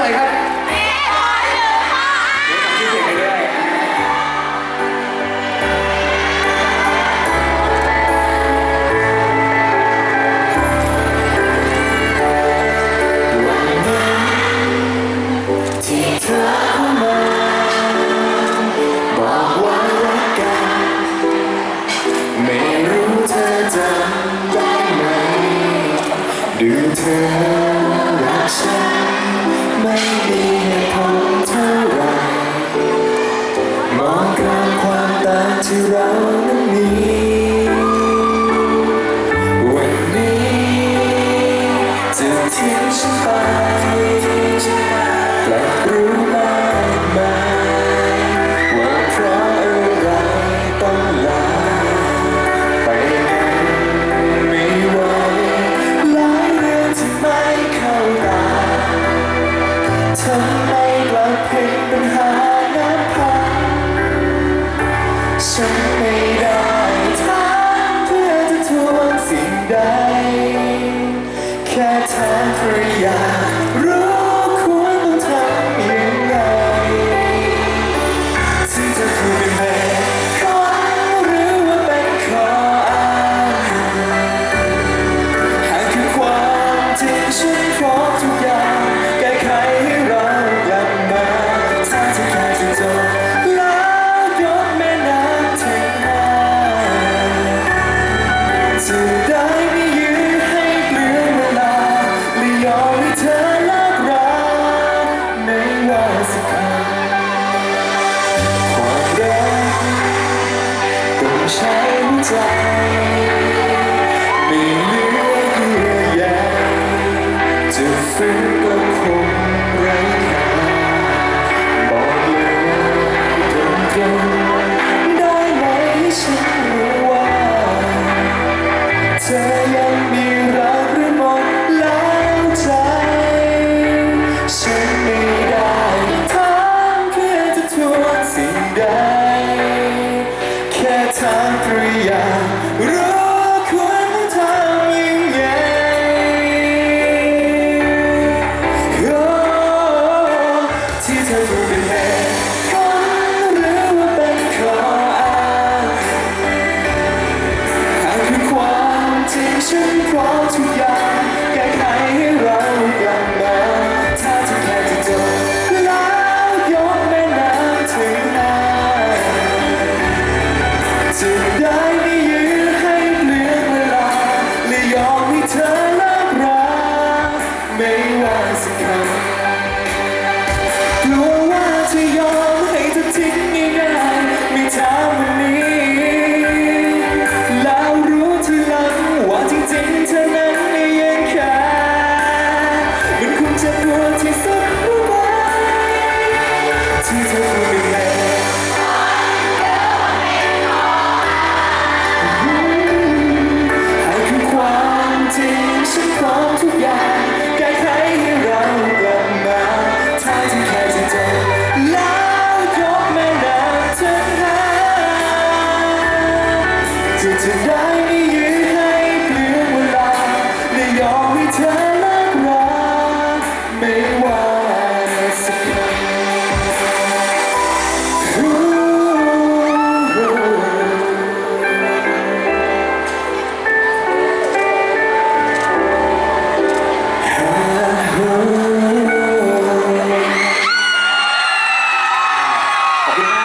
ชื่อว่าอะไรครับเดี๋ยวทำชื่อเพลงไปด้วยที่เธอเข้ามาบอกว่ารักกัน ไม่รู้เธอจำได้ไหมดูเธอรักฉัน ไม่มีเหตุผลเท่าไรมองข้ามความต่างที่เรา So. ใจไม่เหลือเยื่อใจะฟื้น